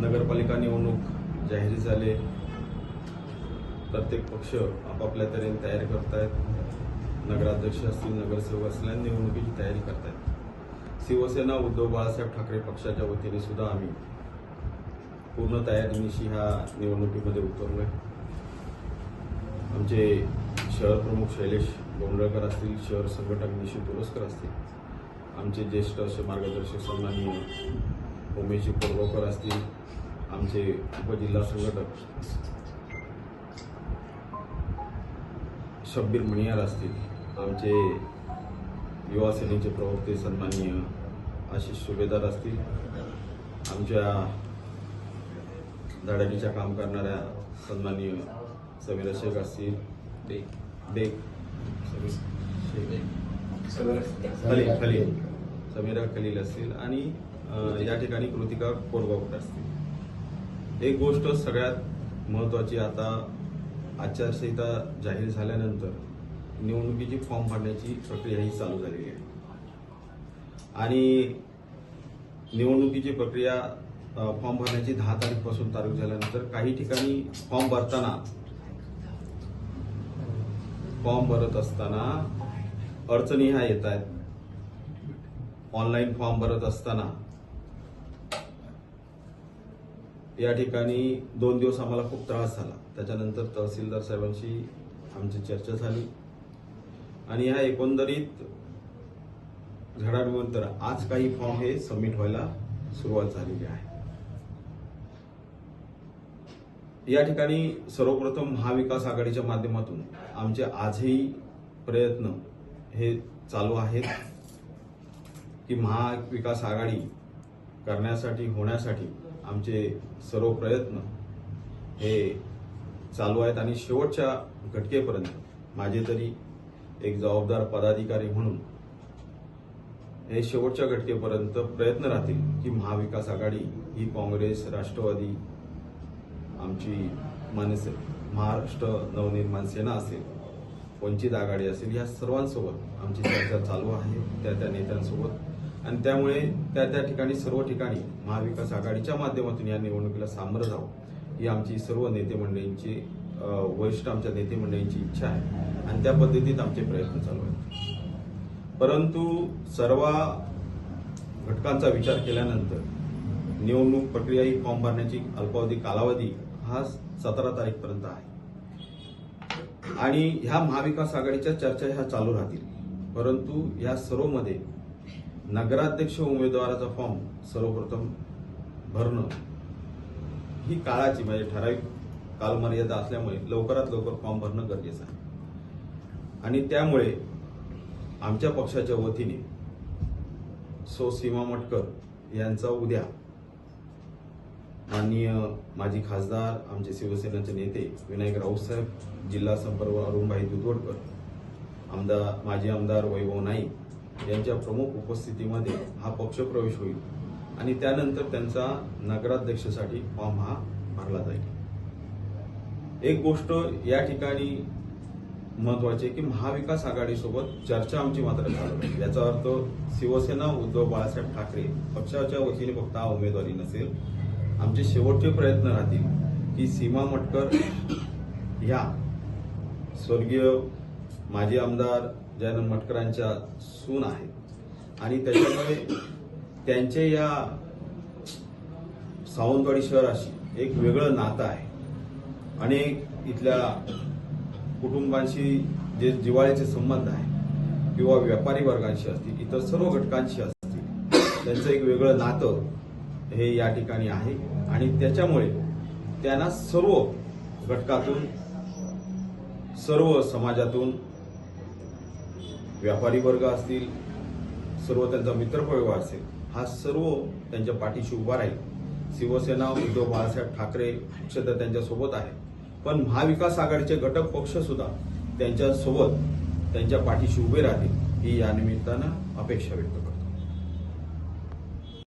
नगरपालिका निवडणूक जाहीर झाले. प्रत्येक पक्ष आपापल्या तऱ्हेने तयारी करतायत. नगराध्यक्ष असतील नगरसेवक असल्या निवडणुकीची तयारी करतायत. शिवसेना उद्धव बाळासाहेब ठाकरे पक्षाच्या वतीने सुद्धा आम्ही पूर्ण तयारीनिशी ह्या निवडणुकीमध्ये उतरलोय आमचे शहर प्रमुख शैलेश गोंडळकर असतील शहर संघटक निशी तुरस्कर असतील आमचे ज्येष्ठ असे मार्गदर्शक सन्माननीय उमेशजी कोरगावकर असतील आमचे उपजिल्हा संघटक शब्बीर मणियार असतील आमचे युवा सेनेचे प्रवक्ते सन्माननीय आशिष सुभेदार असतील आमच्या धडाडीच्या काम करणाऱ्या सन्माननीय समीरा शेख असतील. बेग समीर खलील खलील. समीरा खलील असतील आणि या ठिकाणी कृतिका कोरगावकर असतील एक गोष्ट सगळ्यात महत्वाची आता आचारसंहिता जाहीर झाल्यानंतर निवडणुकीची फॉर्म भरण्याची प्रक्रिया ही चालू झालेली आहे. आणि निवडणुकीची प्रक्रिया फॉर्म भरण्याची दहा तारीखपासून तारीख झाल्यानंतर काही ठिकाणी फॉर्म भरताना फॉर्म भरत असताना अडचणी ह्या येत आहेत. ऑनलाईन फॉर्म भरत असताना या ठिकाणी दोन दिवस आम्हाला खूप त्रास झाला. त्याच्यानंतर तहसीलदार साहेबांशी आमची चर्चा झाली. आणि ह्या एकंदरीत घडामोडीनंतर आज काही फॉर्म हे सबमिट व्हायला सुरुवात झालेली आहे. या ठिकाणी सर्वप्रथम महाविकास आघाडीच्या माध्यमातून आमचे आजही प्रयत्न हे चालू आहेत की महाविकास आघाडी करण्यासाठी होण्यासाठी आमचे सर्व प्रयत्न हे चालू आहेत आणि शेवटच्या घटकेपर्यंत माझे तरी एक जबाबदार पदाधिकारी म्हणून हे शेवटच्या घटकेपर्यंत प्रयत्न राहतील की महाविकास आघाडी ही काँग्रेस राष्ट्रवादी आमची मनसे महाराष्ट्र नवनिर्माण सेना असेल वंचित आघाडी असेल या सर्वांसोबत आमची चर्चा चालू आहे. त्या त्या नेत्यांसोबत आणि त्यामुळे त्या त्या ठिकाणी सर्व ठिकाणी महाविकास आघाडीच्या माध्यमातून या निवडणुकीला सामोरं जावं ही आमची सर्व नेते मंडळींची वरिष्ठ आमच्या नेते मंडळींची इच्छा आहे आणि त्या पद्धतीत आमचे प्रयत्न चालू आहेत. परंतु सर्व घटकांचा विचार केल्यानंतर निवडणूक प्रक्रिया ही फॉर्म भरण्याची अल्पावधी कालावधी हा सतरा तारीखपर्यंत आहे. आणि ह्या महाविकास आघाडीच्या चर्चा ह्या चालू राहतील. परंतु या सर्वमध्ये नगराध्यक्ष उमेदवाराचा फॉर्म सर्वप्रथम भरणं ही काळाची म्हणजे ठराविक कालमर्यादा असल्यामुळे लवकरात लवकर फॉर्म भरणं गरजेचं आहे. आणि त्यामुळे आमच्या पक्षाच्या वतीने सो सीमा मटकर यांचा उद्या माननीय माजी खासदार आमचे शिवसेनेचे नेते विनायक राऊतसाहेब जिल्हा संपर्क अरुणभाई दुधवडकर आमदार माजी आमदार वैभव नाईक यांच्या प्रमुख उपस्थितीमध्ये हा पक्ष प्रवेश होईल आणि त्यानंतर त्यांचा नगराध्यक्षासाठी फॉर्म हा भरला जाईल. एक गोष्ट या ठिकाणी महत्वाची आहे की महाविकास आघाडीसोबत चर्चा आमची मात्र चालू आहे. याचा अर्थ शिवसेना उद्धव बाळासाहेब ठाकरे पक्षाच्या वतीने फक्त हा उमेदवारी नसेल आमचे शेवटचे प्रयत्न राहतील की सीमा मटकर ह्या स्वर्गीय माजी आमदार जयनंद मटकरांच्या सून आहेत आणि त्याच्यामुळे त्यांचे या सावंतवाडी शहराशी एक वेगळं नातं आहे. अनेक इथल्या कुटुंबांशी जे जिवाळ्याचे संबंध आहे किंवा व्यापारी वर्गांशी असतील इतर सर्व घटकांशी असतील त्यांचं एक वेगळं नातं हे या ठिकाणी आहे. आणि त्याच्यामुळे त्यांना सर्व घटकातून सर्व समाजातून व्यापारी वर्ग असतील सर्व त्यांचा मित्रपरिवार असेल हा सर्व त्यांच्या पाठीशी उभा राहील. शिवसेना उद्धव बाळासाहेब ठाकरे पक्ष तर त्यांच्यासोबत आहे पण महाविकास आघाडीचे घटक पक्ष सुद्धा त्यांच्या त्यांच्या पाठीशी उभे राहतील ही या निमित्तानं अपेक्षा व्यक्त करतो.